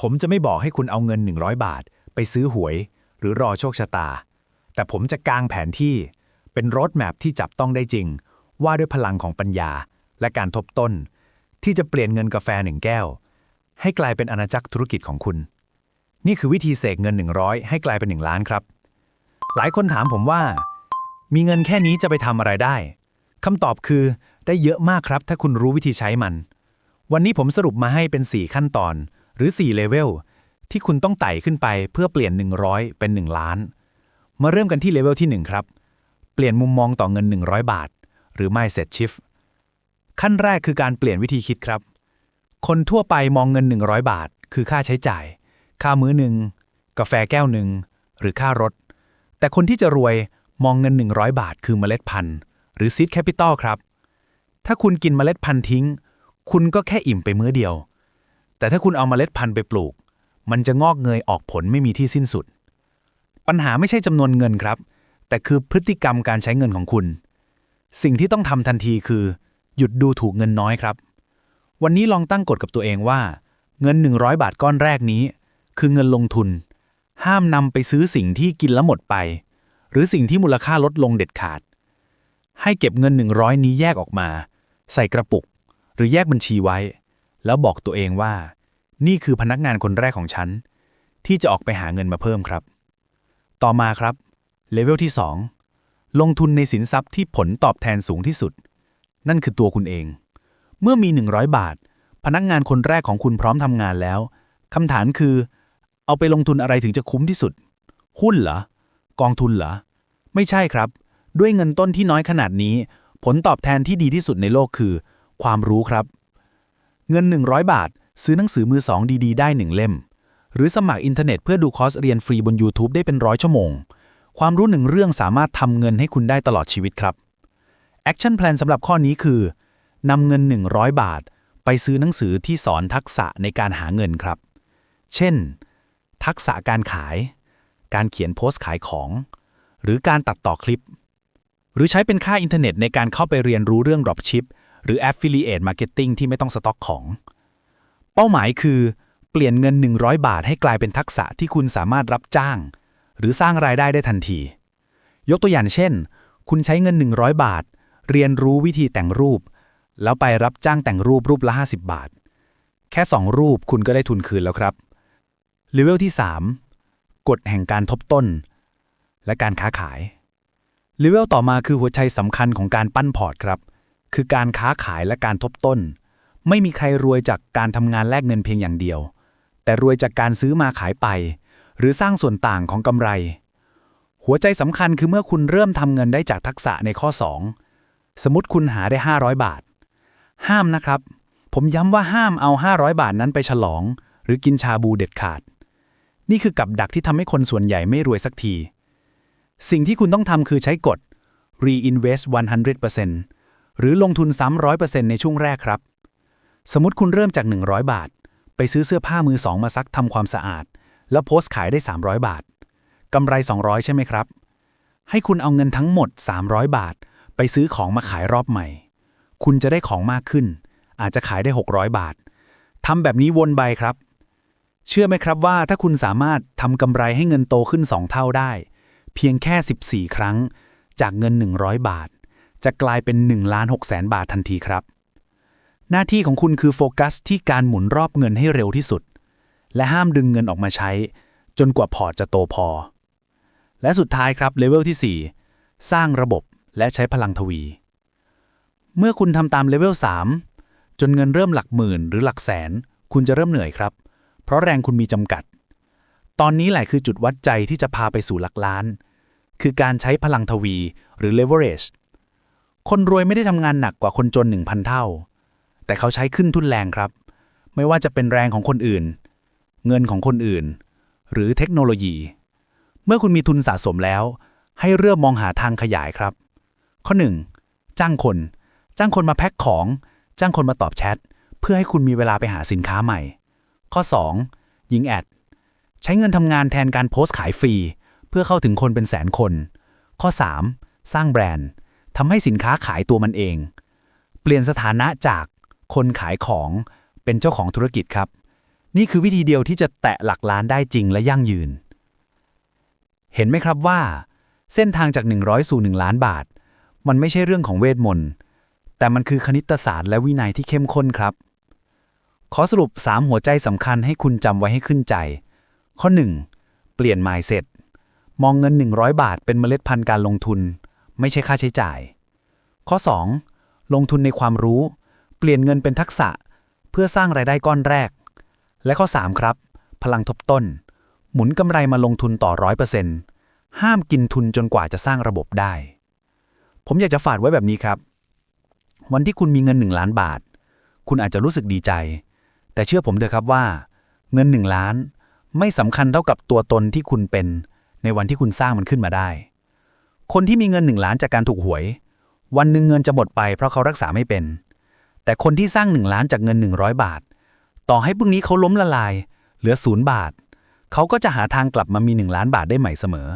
ผมจะไม่บอกให้คุณเอาเงิน 100 บาท ไปซื้อหวย หรือรอโชคชะตา แต่ผมจะกางแผนที่ เป็นรถแมพที่จับต้องได้จริง ว่าด้วยพลังของปัญญา และการทบต้น ที่จะเปลี่ยนเงินกาแฟหนึ่งแก้ว ให้กลายเป็นอาณาจักรธุรกิจของคุณ นี่คือวิธีเสกเงิน 100 ให้กลายเป็น 1 ล้านครับ หลายคนถามผมว่า มีเงินแค่นี้จะไปทำอะไรได้คำตอบคือได้เยอะมากครับ ถ้าคุณรู้วิธีใช้มัน วันนี้ผมสรุปมาให้เป็น 4 ขั้นตอน หรือ 4 เลเวลที่คุณต้องไต่ขึ้นไปเพื่อเปลี่ยน 100 เป็น 1 ล้าน มาเริ่มกันที่เลเวลที่ 1 ครับ เปลี่ยนมุมมองต่อเงิน 100 บาท หรือ mindset shift ขั้นแรกคือการเปลี่ยนวิธีคิดครับ คนทั่วไปมองเงิน 100 บาท คือค่าใช้จ่าย ค่ามื้อหนึ่งกาแฟแก้วหนึ่งหรือค่ารถ แต่คนที่จะรวยมองเงิน 100 บาท คือเมล็ดพันธุ์ หรือ seed capital ครับ ถ้าคุณกินเมล็ดพันธุ์ทิ้ง คุณก็แค่อิ่มไปมื้อเดียว แต่ถ้าคุณเอาเมล็ดพันธุ์ไปปลูก มันจะงอกเงยออกผลไม่มีที่สิ้นสุด ปัญหาไม่ใช่จำนวนเงินครับ แต่คือพฤติกรรมการใช้เงินของคุณ สิ่งที่ต้องทำทันทีคือ หยุดดูถูกเงินน้อยครับ วันนี้ลองตั้งกฎกับตัวเองว่า เงิน 100 บาทก้อนแรกนี้ คือเงินลงทุน ห้ามนำไปซื้อสิ่งที่กินแล้วหมดไป หรือสิ่งที่มูลค่าลดลงเด็ดขาด ให้เก็บเงิน 100 นี้แยกออกมา ใส่กระปุก หรือแยกบัญชีไว้ แล้วบอกตัวเองว่า นี่คือพนักงานคนแรกของฉัน ที่จะออกไปหาเงินมาเพิ่มครับ ต่อมาครับเลเวลที่ 2 ลงทุนในสินทรัพย์ที่ผลตอบแทนสูงที่สุด นั่นคือตัวคุณเอง เมื่อมี 100 บาท พนักงานคนแรกของคุณพร้อมทำงานแล้วคำถามคือ เอาไปลงทุนอะไรถึงจะคุ้มที่สุด หุ้นเหรอ กองทุนเหรอ ไม่ใช่ครับ ด้วยเงินต้นที่น้อยขนาดนี้ ผลตอบแทนที่ดีที่สุดในโลกคือ ความรู้ครับ เงิน 100 บาท ซื้อหนังสือมือสองดีๆ ได้หนึ่งเล่ม หรือสมัครอินเทอร์เน็ตเพื่อดูคอร์สเรียนฟรีบน YouTube ได้เป็นร้อยชั่วโมง ความรู้หนึ่งเรื่องสามารถทำเงินให้คุณได้ตลอดชีวิตครับ Action Plan สำหรับข้อนี้คือนำเงิน 100 บาท ไปซื้อหนังสือที่สอนทักษะในการหาเงินครับ เช่น ทักษะการขาย การเขียนโพสต์ขายของ หรือการตัดต่อคลิป หรือใช้เป็นค่าอินเทอร์เน็ตในการเข้าไปเรียนรู้เรื่อง Dropship หรือ Affiliate Marketing ที่ไม่ต้องสต็อกของ เป้าหมายคือ เปลี่ยนเงิน 100 บาทให้กลายเป็นทักษะที่คุณสามารถรับจ้าง หรือสร้างรายได้ได้ทันที ยกตัวอย่างเช่น คุณใช้เงิน 100 บาท เรียนรู้วิธีแต่งรูป แล้วไปรับจ้างแต่งรูปรูปละ 50 บาท แค่ 2 รูปคุณก็ได้ทุนคืนแล้วครับเลเวลที่ 3 กฎแห่งการทบต้น และการค้าขายเลเวลต่อมาคือหัวใจสำคัญของการปั้นพอร์ตครับ คือการค้าขายและการทบต้น ไม่มีใครรวยจากการทำงานแลกเงินเพียงอย่างเดียว แต่รวยจากการซื้อมาขายไป หรือสร้างส่วนต่างของกำไร หัวใจสำคัญคือเมื่อคุณเริ่มทำเงินได้จากทักษะในข้อ 2 สมมติคุณหาได้ 500 บาท ห้ามนะครับ ผมย้ำว่าห้ามเอา 500 บาทนั้นไปฉลอง หรือกินชาบูเด็ดขาด นี่คือกับดักที่ทำให้คนส่วนใหญ่ไม่รวยสักที สิ่งที่คุณต้องทำคือใช้กฎ reinvest 100% หรือลงทุน300%ในช่วงแรกครับ สมมติคุณเริ่มจาก 100 บาท ไปซื้อเสื้อผ้ามือสองมาซักทำความสะอาด แล้วโพสต์ขายได้ 300 บาทกำไร 200 ใช่ไหมครับ ให้คุณเอาเงินทั้งหมด 300 บาท ไปซื้อของมาขายรอบใหม่ คุณจะได้ของมากขึ้น อาจจะขายได้ 600 บาททำแบบนี้วนไปครับ เชื่อไหมครับว่าถ้าคุณสามารถทำกำไรให้เงินโตขึ้น 2 เท่าได้ เพียงแค่ 14 ครั้งจากเงิน 100 บาท จะกลายเป็น1ล้าน6แสนบาททันทีครับ หน้าที่ของคุณคือโฟกัสที่การหมุนรอบเงินให้เร็วที่สุด และห้ามดึงเงินออกมาใช้ จนกว่าพอร์ตจะโตพอ และสุดท้ายครับเลเวลที่ 4 สร้างระบบและใช้พลังทวี เมื่อคุณทำตามเลเวล3จนเงินเริ่มหลักหมื่นหรือหลักแสน คุณจะเริ่มเหนื่อยครับ เพราะแรงคุณมีจำกัด ตอนนี้แหละคือจุดวัดใจที่จะพาไปสู่หลักล้าน คือการใช้พลังทวีหรือ leverage คนรวยไม่ได้ทำงานหนักกว่าคนจน1,000เท่า แต่เขาใช้ขึ้นทุนแรงครับ ไม่ว่าจะเป็นแรงของคนอื่น เงินของคนอื่น หรือเทคโนโลยี เมื่อคุณมีทุนสะสมแล้ว ให้เริ่มมองหาทางขยายครับ ข้อ 1. จ้างคน จ้างคนมาแพ็คของ จ้างคนมาตอบแชท เพื่อให้คุณมีเวลาไปหาสินค้าใหม่ ข้อ 2. ยิงแอด ใช้เงินทำงานแทนการโพสต์ขายฟรี เพื่อเข้าถึงคนเป็นแสนคน ข้อ 3. สร้างแบรนด์ ทำให้สินค้าขายตัวมันเอง เปลี่ยนสถานะจากคนขายของเป็นเจ้าของธุรกิจครับ นี่คือวิธีเดียวที่จะแตะหลักล้านได้จริงและยั่งยืน เห็นไหมครับว่า เส้นทางจาก 100 สู่ 1 ล้านบาท มันไม่ใช่เรื่องของเวทมนต์ แต่มันคือคณิตศาสตร์และวินัยที่เข้มข้นครับ ขอสรุป 3 หัวใจสำคัญให้คุณจำไว้ให้ขึ้นใจ ข้อ 1. เปลี่ยน mindset มองเงิน 100 บาทเป็นเมล็ดพันธุ์การลงทุน ไม่ใช่ค่าใช้จ่าย ข้อ 2. ลงทุนในความรู้ เปลี่ยนเงินเป็นทักษะ เพื่อสร้างรายได้ก้อนแรก และข้อ 3 ครับ พลังทบต้น หมุนกำไรมาลงทุนต่อ100%ห้ามกินทุนจนกว่าจะสร้างระบบได้ ผมอยากจะฝากไว้แบบนี้ครับ วันที่คุณมีเงิน 1 ล้านบาท คุณอาจจะรู้สึกดีใจ แต่เชื่อผมเถอะครับว่า เงิน 1 ล้าน ไม่สำคัญเท่ากับตัวตนที่คุณเป็น ในวันที่คุณสร้างมันขึ้นมาได้ คนที่มีเงิน1ล้านจากการถูกหวย วันหนึ่งเงินจะหมดไปเพราะเขารักษาไม่เป็น แต่คนที่สร้าง1ล้านจากเงิน 100 บาท ต่อให้พรุ่งนี้เขาล้มละลาย เหลือศูนย์บาท เขาก็จะหาทางกลับมามี 1 ล้านบาทได้ใหม่เสมอ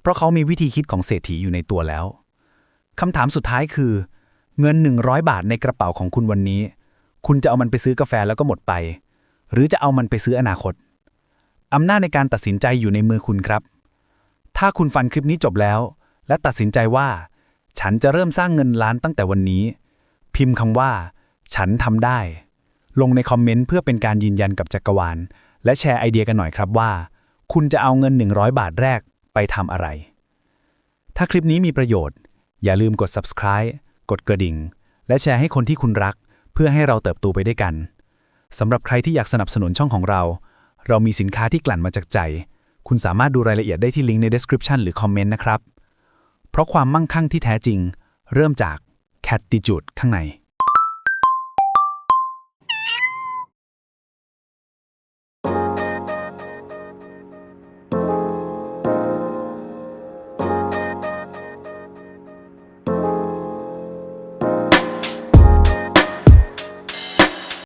เพราะเขามีวิธีคิดของเศรษฐีอยู่ในตัวแล้วคำถามสุดท้ายคือ เงิน 100 บาทในกระเป๋าของคุณวันนี้ คุณจะเอามันไปซื้อกาแฟแล้วก็หมดไป หรือจะเอามันไปซื้ออนาคตอำนาจในการตัดสินใจอยู่ในมือคุณครับ ถ้าคุณฟังคลิปนี้จบแล้ว และตัดสินใจว่า ฉันจะเริ่มสร้างเงินล้านตั้งแต่วันนี้ พิมพ์คำว่า ฉันทำได้ ลงในคอมเมนต์เพื่อเป็นการยืนยันกับจักรวาล และแชร์ไอเดียกันหน่อยครับว่า คุณจะเอาเงิน 100 บาทแรกไปทำอะไร ถ้าคลิปนี้มีประโยชน์ อย่าลืมกด subscribe กดกระดิ่ง และแชร์ให้คนที่คุณรัก เพื่อให้เราเติบโตไปด้วยกันสำหรับใครที่อยากสนับสนุนช่องของเรา เรามีสินค้าที่กลั่นมาจากใจ คุณสามารถดูรายละเอียดได้ที่ลิงก์ใน description หรือคอมเมนต์นะครับ เพราะความมั่งคั่งที่แท้จริง เริ่มจากแคตติจูดข้างใน